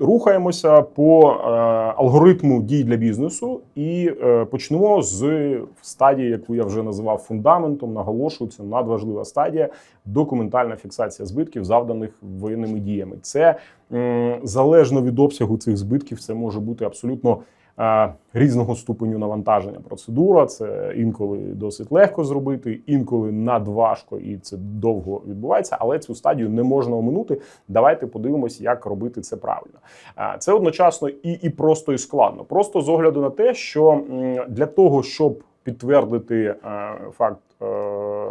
Рухаємося по е, алгоритму дій для бізнесу і е, почнемо з стадії, яку я вже називав фундаментом. Наголошую, це надважлива стадія документальна фіксація збитків, завданих воєнними діями. Це залежно від обсягу цих збитків, це може бути абсолютно різного ступеню навантаження. Процедура це інколи досить легко зробити, інколи надважко, і це довго відбувається. Але цю стадію не можна оминути. Давайте подивимось, як робити це правильно. Це одночасно і, і просто, і складно. Просто з огляду на те, що для того, щоб підтвердити е, факт е,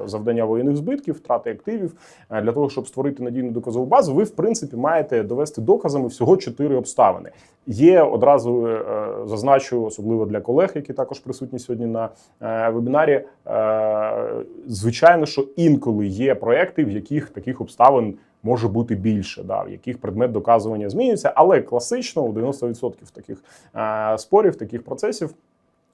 завдання воєнних збитків, втрати активів, е, для того, щоб створити надійну доказову базу, ви в принципі маєте довести доказами всього чотири обставини. Є одразу е, зазначу, особливо для колег, які також присутні сьогодні на е, вебінарі. е, Звичайно, що інколи є проекти, в яких таких обставин. Може бути більше, да, в яких предмет доказування змінюється, але класично у 90% таких е, спорів, таких процесів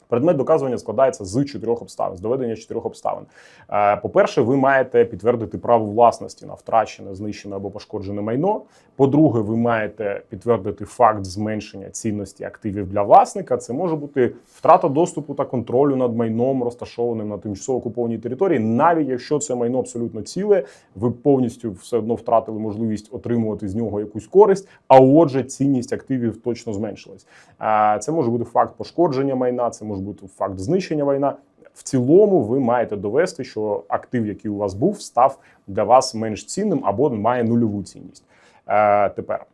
Предмет доказування складається з чотирьох обставин, з доведення чотирьох обставин. Е, По-перше, ви маєте підтвердити право власності на втрачене, знищене або пошкоджене майно. По-друге, ви маєте підтвердити факт зменшення цінності активів для власника. Це може бути втрата доступу та контролю над майном, розташованим на тимчасово окупованій території, навіть якщо це майно абсолютно ціле, ви повністю все одно втратили можливість отримувати з нього якусь користь. А отже, цінність активів точно зменшилась. Е, Це може бути факт пошкодження майна, це може бути факт знищення війна, В цілому ви маєте довести, що актив, який у вас був, став для вас менш цінним або має нульову цінність. Е, тепер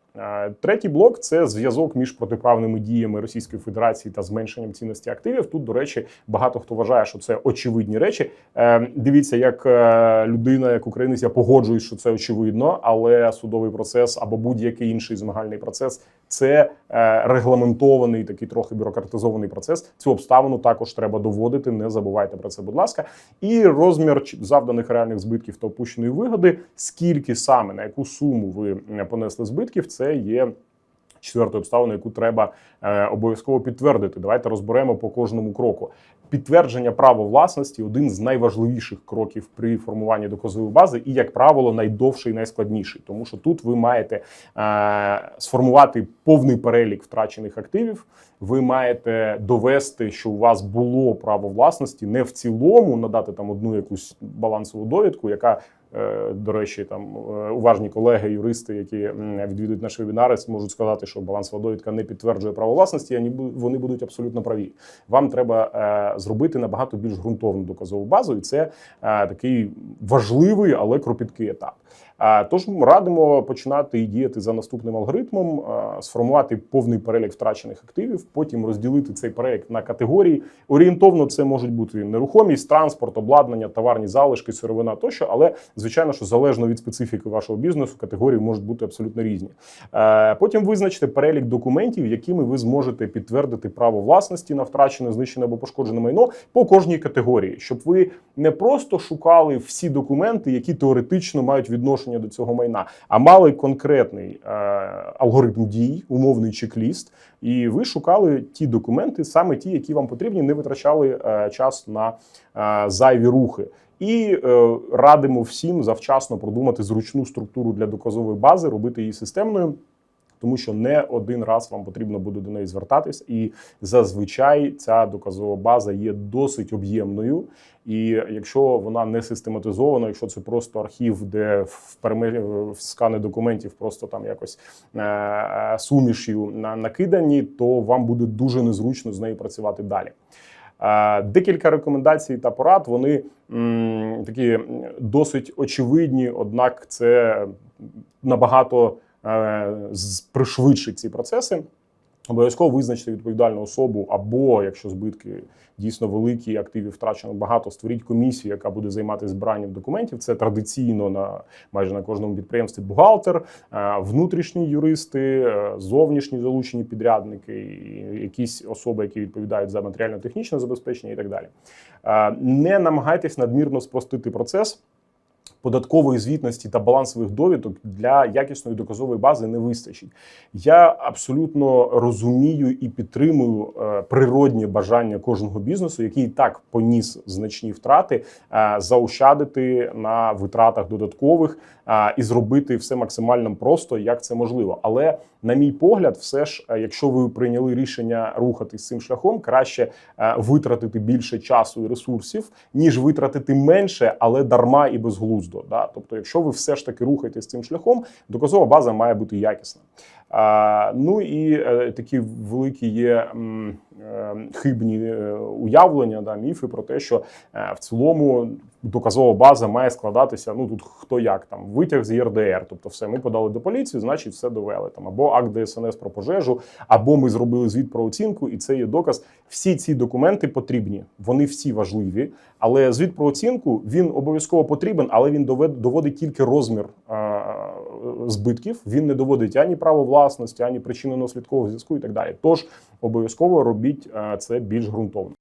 третій блок це зв'язок між протиправними діями Російської Федерації та зменшенням цінності активів. Тут, до речі, багато хто вважає, що це очевидні речі. Е, дивіться, як е, людина, як українець, я погоджуюсь, що це очевидно, але судовий процес або будь-який інший змагальний процес це е, регламентований, такий трохи бюрократизований процес. Цю обставину також треба доводити. Не забувайте про це, будь ласка. І розмір завданих реальних збитків та опущеної вигоди, скільки саме на яку суму ви е, понесли збитків, це є. Четвертою обставиною, яку треба е, обов'язково підтвердити. Давайте розберемо по кожному кроку. Підтвердження права власності один з найважливіших кроків при формуванні доказової бази, і, як правило, найдовший, найскладніший, тому що тут ви маєте е, сформувати повний перелік втрачених активів. Ви маєте довести, що у вас було право власності, не в цілому надати там одну якусь балансову довідку, яка До речі, там е, уважні колеги, юристи, які відвідують наші вебінари, можуть сказати, що балансова довідка не підтверджує право власності. Ані вони бу- Вони будуть абсолютно праві. Вам треба е, зробити набагато більш ґрунтовну доказову базу, і це е, такий важливий, але кропіткий етап. Тож радимо починати і діяти за наступним алгоритмом, сформувати повний перелік втрачених активів, потім розділити цей перелік на категорії. Орієнтовно це можуть бути нерухомість, транспорт, обладнання, товарні залишки, сировина тощо, але звичайно, що залежно від специфіки вашого бізнесу, категорії можуть бути абсолютно різні. Потім визначте перелік документів, якими ви зможете підтвердити право власності на втрачене, знищене або пошкоджене майно по кожній категорії, щоб ви не просто шукали всі документи, які теоретично мають відношення до цього майна, а мали конкретний е, алгоритм дій, умовний чек-ліст, і ви шукали ті документи, саме ті, які вам потрібні, не витрачали е, час на е, зайві рухи. І е, радимо всім завчасно продумати зручну структуру для доказової бази, робити її системною. Тому що не один раз вам потрібно буде до неї звертатись, і зазвичай ця доказова база є досить об'ємною. І якщо вона не систематизована, якщо це просто архів, де в переме... в скани документів просто там якось е, е, сумішю на- накидані, то вам буде дуже незручно з нею працювати далі. Е, Декілька рекомендацій та порад. Вони м, такі досить очевидні, однак це набагато пришвидшить ці процеси. Обов'язково визначте відповідальну особу, або якщо збитки дійсно великі, активів втрачено багато, створіть комісію, яка буде займатися збиранням документів. Це традиційно на майже на кожному підприємстві бухгалтер, е, внутрішні юристи, е, зовнішні залучені підрядники, якісь особи, які відповідають за матеріально-технічне забезпечення і так далі. Е, Не намагайтесь надмірно спростити процес податкової звітності та балансових довідок для якісної доказової бази не вистачить. Я абсолютно розумію і підтримую е, природнє бажання кожного бізнесу, який так поніс значні втрати, е, заощадити на витратах додаткових, і зробити все максимально просто, як це можливо. Але на мій погляд, все ж, е, якщо ви прийняли рішення рухатись цим шляхом, краще е, витратити більше часу і ресурсів, ніж витратити менше, але дарма і безглуздо. Да? Тобто, якщо ви все ж таки рухаєтесь цим шляхом, доказова база має бути якісна. А, ну і е, такі великі є м, хибні е, уявлення, да, міфи про те, що е, в цілому доказова база має складатися. Ну тут хто як там витяг з ЄРДР, тобто все ми подали до поліції, значить все довели там або акт ДСНС про пожежу, або ми зробили звіт про оцінку, і це є доказ. Всі ці документи потрібні, вони всі важливі. Але звіт про оцінку він обов'язково потрібен, але він довед- доводить тільки розмір е, збитків. Він не доводить ані право власності, ані причинно-наслідкового зв'язку і так далі. Тож обов'язково робіть е, це більш ґрунтовно.